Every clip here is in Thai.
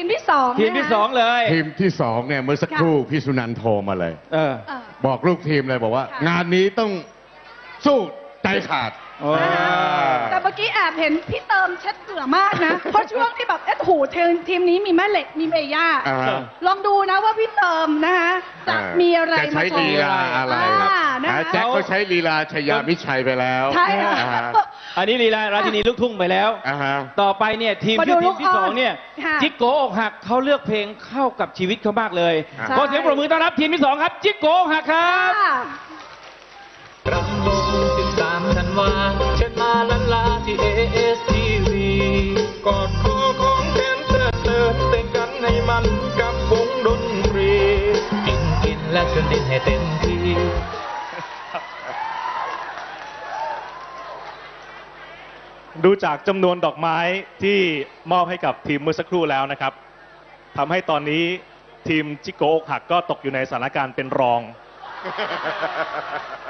ทีมที่สองทีมที่สองเลย ทีมที่สองเนี่ยเมื่อสักครู่พี่สุนันท์โทรมาเลย เออเออบอกลูกทีมเลยบอกว่า ค่ะ งานนี้ต้องสู้ใจขาด โอ้แต่เมื่อกี้แอบเห็นพี่เติมเช็ดเหงื่อมากนะ เพราะช่วงที่แบบเอ๊ะโหทีมทีมนี้มีแม่เหล็กมีเมย่าอ่าฮะ ลองดูนะว่าพี่เติมนะคะจะมีอะไรจะมาใช้โชลีว์ ลาอะไรครับอ่านะอ่าคะ แจ็คก็ใช้ลีลาชยามิชัยไปแล้วใช่ค่ะอ่าฮะ อันนี้ลีลาราชินีลูกทุ่งไปแล้ว อ่าฮะ ต่อไปเนี่ยทีมมาดูที่ทีลูมกที่สองเนี่ยค่ะจิกโกอกหักเขาเลือกเพลงเข้ากับชีวิตเขามากเลยใช่ ขอเสียงปรบมือต้อนรับทีมที่สองครับ จิกโกอกหักครับ ค่ะรำวง13ธันวาเชิญมาลันลาที่ ASTV กอดคอของแขนเติร์เติร์เต้นกันให้มันกับวงดนตรีกินกินและชวนดินให้เต็มที่ ดูจากจำนวนดอกไม้ที่มอบให้กับทีมเมื่อสักครู่แล้วนะครับทำให้ตอนนี้ทีมจิโกอกหักก็ตกอยู่ในสถานการณ์เป็นรอง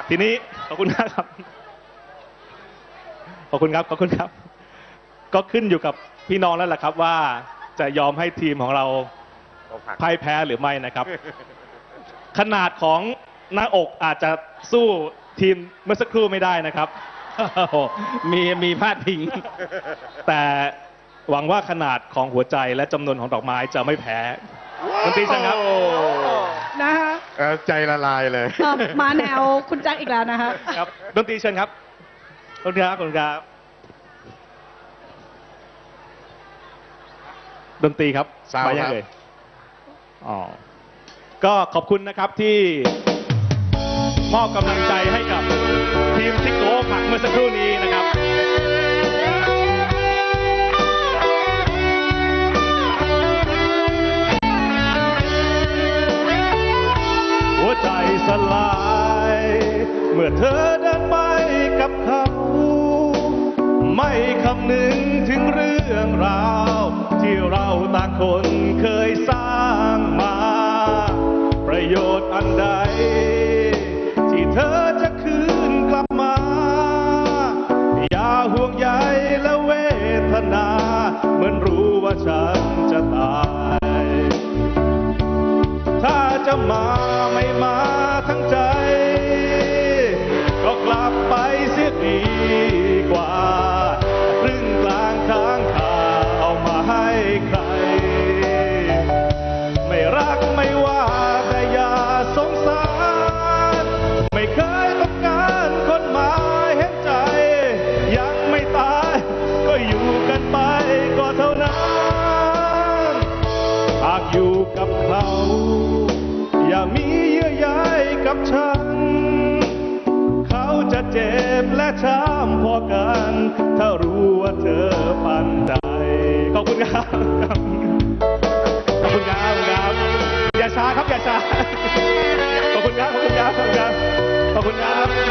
ทีนี้ขอบคุณมากครับ ขอบคุณครับ ขอบคุณครับ ก็ขึ้นอยู่กับพี่น้องแล้วแหละครับว่าจะยอมให้ทีมของเราพ่ายแพ้หรือไม่นะครับ ขนาดของหน้าอกอาจจะสู้ทีมเมื่อสักครู่ไม่ได้นะครับโอ้โห มีมีพาดพิง แต่หวังว่าขนาดของหัวใจและจำนวนของดอกไม้จะไม่แพ้ดนตรีเชิญครับ นะคะเอ่อใจละลายเลย เอ่อมาแนวคุณแจ็คอีกแล้วนะคะ ครับดนตรีเชิญครับดนตรีครับขอบคุณครับดนตรีครับซาวด์ไปยัครับ เลยอ๋อก็ขอบคุณนะครับที่ มอบกำลังใจให้กับทีมทิกโกผักเมื่อสักครู่นี้นะครับหัวใจสลาย เมื่อเธอเดินไปกับเขาไม่คำนึงถึงเรื่องราว ที่เราต่างคนเคยสร้างมา ประโยชน์อันใด กับเขา อย่ามีเยื่อใยกับฉัน เขาจะเจ็บและช้ำพอกัน ถ้ารู้ว่าเธอปันใจ ขอบคุณครับ ขอบคุณครับครับ อย่าช้าครับอย่าช้า ขอบคุณครับ ขอบคุณครับ ขอบคุณครับขอบคุณครับ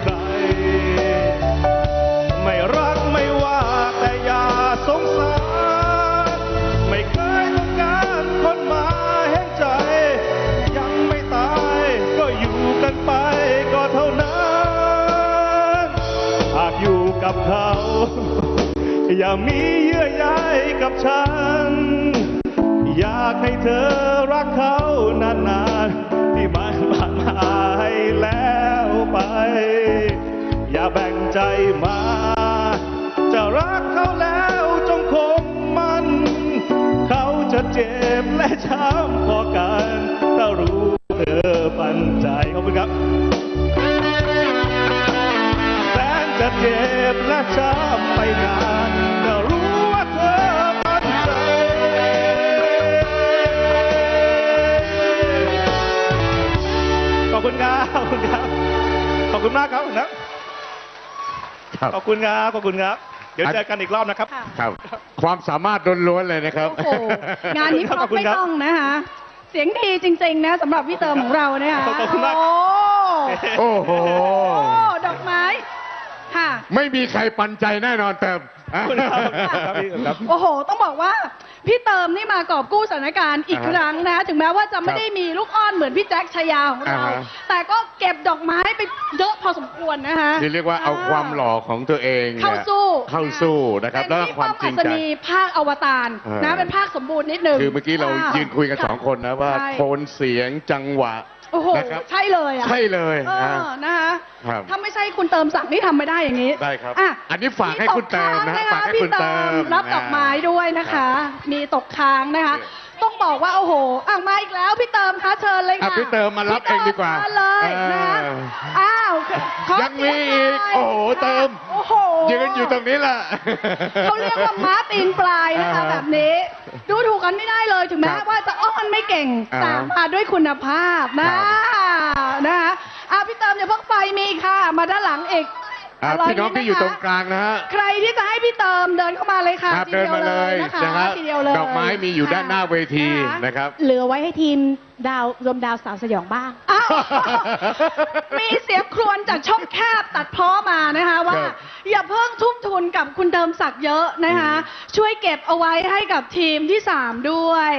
ใคร ไม่รักไม่ว่าแต่อย่าสงสาร ไม่เคยต้องการคนมาเห็นใจ ยังไม่ตายก็อยู่กันไปก็เท่านั้น หากอยู่กับเขา อย่ามีเยื่อใยกับฉัน อยากให้เธอรักเขานานๆที่มันผ่านมาให้แล้ว ไป อย่าแบ่งใจมา จะรักเขาแล้วจงคงมัน เขาจะเจ็บและช้ำพอกันถ้ารู้เธอปันใจขอบคุณครับแสนจะเจ็บและช้ำ มากครับขอบคุณครับครับ ขอบคุณครับขอบคุณครับ เดี๋ยวเจอกันอีกรอบนะครับ ค่ะครับ ความสามารถล้วนๆเลยนะครับ โอ้โหงานนี้ครขบอบคุณไม่ครับต้องนะคะ เสียงดีจริง ๆ นะสำหรับพี่เติมของเราเนี่ยค่ะขอบคุณมาก โอ้โอ้โห โอ้ดอกไม้ ค่ะ ไม่มีใครปันใจแน่นอนเติมขอบคุณครับครับพี่ครับ โอ้โห ต้องบอกว่า พี่เติมนี่มากอบกู้สถานการณ์อีกอ่าคฮะรั้งนะถึงแม้ว่าจะไม่ครับได้มีลูกอ้อนเหมือนพี่แจ็คชายาของเรา อ่าฮะ แต่ก็เก็บดอกไม้ไปเยอะพอสมควรนะคะที่เรียกว่าเอาความหล่อของตัวเองนี่ยเข้าสู้เข้าสู้นะครับ เป็แล้วก็พี่ความจริงป้อมอัศใจ นีภาคอวตารเออ นะเป็นภาคสมบูรณ์นิดนึงคือเมื่อกี้เราอ่ยืนคุยกันสองคนนะว่าใช่ โทนเสียงจังหวะ โอ้โหนะครับ ใช่เลยอะใช่เลยเอนะ อนะคะครับ ถ้าไม่ใช่คุณเติมสั่งนี่ทำไม่ได้อย่างนี้ได้ครับ อะอันนี้ฝากให้คุณเติมนะตกฝากค้งให้คุณเติมพี่รับดอกไม้ด้วยนะคะ มีตกค้างนะคะ ต้องบอกว่าโอ้โหอะมาอีกแล้วพี่เติมคะเชิญเลยอะค่ะพี่เติมมารับเองดีกว่าพี่เติมมาเลยนะคะเอออ้าวขอยังมีอีกเสียงหน่ยโอ้โหเติม โอ้โห ยืนอยู่ตรงนี้แหละเขาเรียกว่าม้าตีนปลายนะคะอ่าแบบนี้ ดูถูก กันไม่ได้เลยถึงแม้ครับว่าจะอ้อนไม่เก่งอ่าแต่มาด้วยคุณภาพนะครับนะคะอะพี่เติมอย่าเพิ่งไปมีอีกค่ะ มาด้านหลังอีกอะรพี่น้องที่อยู่ตรงกลางนะฮะ ใครที่จะให้พี่เติมเดินเข้ามาเลยค่ะครับทีเดินมาเลยนะคะนะครับทีเดียวเลยดอกไม้มีอยู่ด้านหน้าเวทีค่ะนะครับ เหลือไว้ให้ทีมดาวรวมดาวสาวสยองบ้างอ้าว มีเสียงครวญจากช่องแคบตัดเพ้อมานะคะว่า ครับอย่าเพิ่งทุ่มทุนกับคุณเติมศักดิ์เยอะนะคะ ช่วยเก็บเอาไว้ให้กับทีมที่ 3 ด้วย